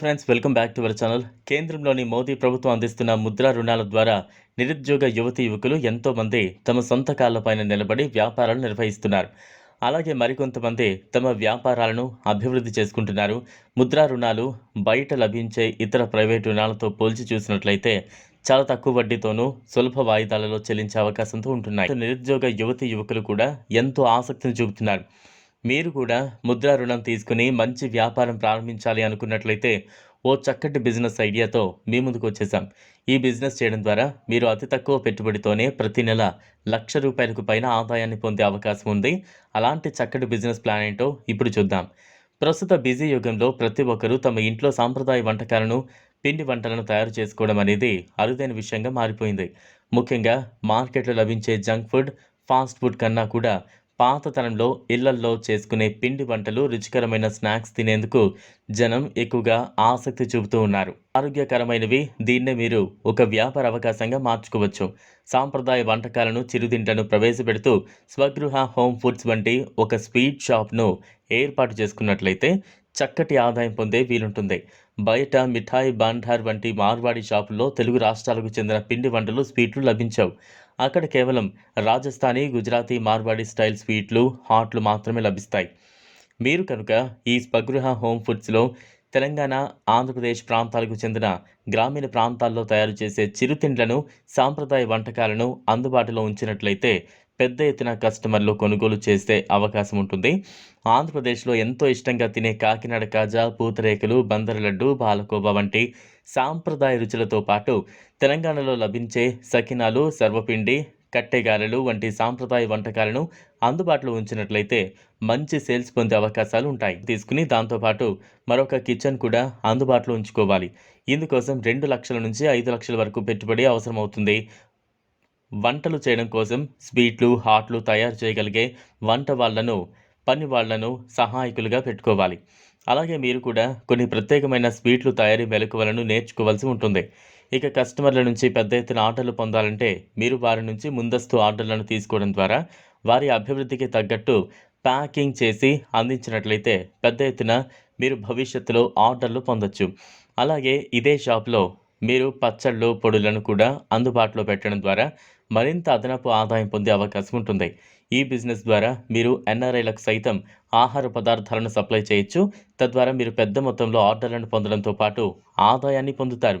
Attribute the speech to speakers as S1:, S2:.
S1: Friends welcome back to our channel కేంద్రంలోని మోదీ ప్రభుత్వం అందిస్తున్న ముద్రా రుణాల ద్వారా నిరుద్యోగ యువతి యువకులు ఎంతోమంది తమ సొంత కాళ్ళపైన నిలబడి వ్యాపారాలు నిర్వహిస్తున్నారు. అలాగే మరికొంతమంది తమ వ్యాపారాలను అభివృద్ధి చేసుకుంటున్నారు. ముద్రా రుణాలు బయట లభించే ఇతర ప్రైవేట్ రుణాలతో పోల్చి చూసినట్లయితే చాలా తక్కువ వడ్డీతోనూ సులభ వాయిదాలలో చెల్లించే అవకాశంతో ఉంటున్నాయి. నిరుద్యోగ యువతి యువకులు కూడా ఎంతో ఆసక్తిని చూపుతున్నారు. మీరు కూడా ముద్రా రుణం తీసుకుని మంచి వ్యాపారం ప్రారంభించాలి అనుకున్నట్లయితే ఓ చక్కటి బిజినెస్ ఐడియాతో మీ ముందుకు వచ్చేసాం. ఈ బిజినెస్ చేయడం ద్వారా మీరు అతి తక్కువ పెట్టుబడితోనే ప్రతి నెల లక్ష రూపాయలకు పైన ఆదాయాన్ని పొందే అవకాశం ఉంది. అలాంటి చక్కటి బిజినెస్ ప్లాన్ ఏంటో ఇప్పుడు చూద్దాం. ప్రస్తుత బిజీ యుగంలో ప్రతి ఒక్కరూ తమ ఇంట్లో సాంప్రదాయ వంటకాలను పిండి వంటలను తయారు చేసుకోవడం అనేది అరుదైన విషయంగా మారిపోయింది. ముఖ్యంగా మార్కెట్లో లభించే జంక్ ఫుడ్ ఫాస్ట్ ఫుడ్ కన్నా కూడా పాతతనంలో ఇళ్ళల్లో చేసుకునే పిండి వంటలు రుచికరమైన స్నాక్స్ తినేందుకు జనం ఎక్కువగా ఆసక్తి చూపుతూ ఉన్నారు. ఆరోగ్యకరమైనవి దీన్నే మీరు ఒక వ్యాపార అవకాశంగా మార్చుకోవచ్చు. సాంప్రదాయ వంటకాలను చిరుతింటను ప్రవేశపెడుతూ స్వగృహ హోమ్ ఫుడ్స్ వంటి ఒక స్వీట్ షాప్ను ఏర్పాటు చేసుకున్నట్లయితే చక్కటి ఆదాయం పొందే వీలుంటుంది. బయట మిఠాయి బాండార్ వంటి మార్వాడి షాపుల్లో తెలుగు రాష్ట్రాలకు చెందిన పిండి వంటలు స్వీట్లు లభించవు. అక్కడ కేవలం రాజస్థానీ గుజరాతీ మార్వాడి స్టైల్ స్వీట్లు హాట్లు మాత్రమే లభిస్తాయి. మీరు కనుక ఈ స్వగృహ హోమ్ ఫుడ్స్లో తెలంగాణ ఆంధ్రప్రదేశ్ ప్రాంతాలకు చెందిన గ్రామీణ ప్రాంతాల్లో తయారు చేసే చిరుతిండ్లను సాంప్రదాయ వంటకాలను అందుబాటులో ఉంచినట్లయితే పెద్ద ఎత్తున కస్టమర్లు కొనుగోలు చేసే అవకాశం ఉంటుంది. ఆంధ్రప్రదేశ్లో ఎంతో ఇష్టంగా తినే కాకినాడ కాజా పూతరేకులు బందర లడ్డు బాలకోబా వంటి సాంప్రదాయ రుచులతో పాటు తెలంగాణలో లభించే సకినాలు సర్వపిండి కట్టెగారెలు వంటి సాంప్రదాయ వంటకాలను అందుబాటులో ఉంచినట్లయితే మంచి సేల్స్ పొందే అవకాశాలు ఉంటాయి. తీసుకుని దాంతోపాటు మరొక కిచెన్ కూడా అందుబాటులో ఉంచుకోవాలి. ఇందుకోసం రెండు లక్షల నుంచి ఐదు లక్షల వరకు పెట్టుబడి అవసరమవుతుంది. వంటలు చేయడం కోసం స్వీట్లు హాట్లు తయారు చేయగలిగే వంట వాళ్ళను పని వాళ్ళను సహాయకులుగా పెట్టుకోవాలి. అలాగే మీరు కూడా కొన్ని ప్రత్యేకమైన స్వీట్లు తయారీ మెలకువలను నేర్చుకోవాల్సి ఉంటుంది. ఇక కస్టమర్ల నుంచి పెద్ద ఎత్తున ఆర్డర్లు పొందాలంటే మీరు వారి నుంచి ముందస్తు ఆర్డర్లను తీసుకోవడం ద్వారా వారి అభివృద్ధికి తగ్గట్టు ప్యాకింగ్ చేసి అందించినట్లయితే పెద్ద ఎత్తున మీరు భవిష్యత్తులో ఆర్డర్లు పొందొచ్చు. అలాగే ఇదే షాప్లో మీరు పచ్చళ్ళు పొడులను కూడా అందుబాటులో పెట్టడం ద్వారా మరింత అదనపు ఆదాయం పొందే అవకాశం ఉంటుంది. ఈ బిజినెస్ ద్వారా మీరు ఎన్ఆర్ఐలకు సైతం ఆహార పదార్థాలను సప్లై చేయొచ్చు. తద్వారా మీరు పెద్ద మొత్తంలో ఆర్డర్లను పొందడంతో పాటు ఆదాయాన్ని పొందుతారు.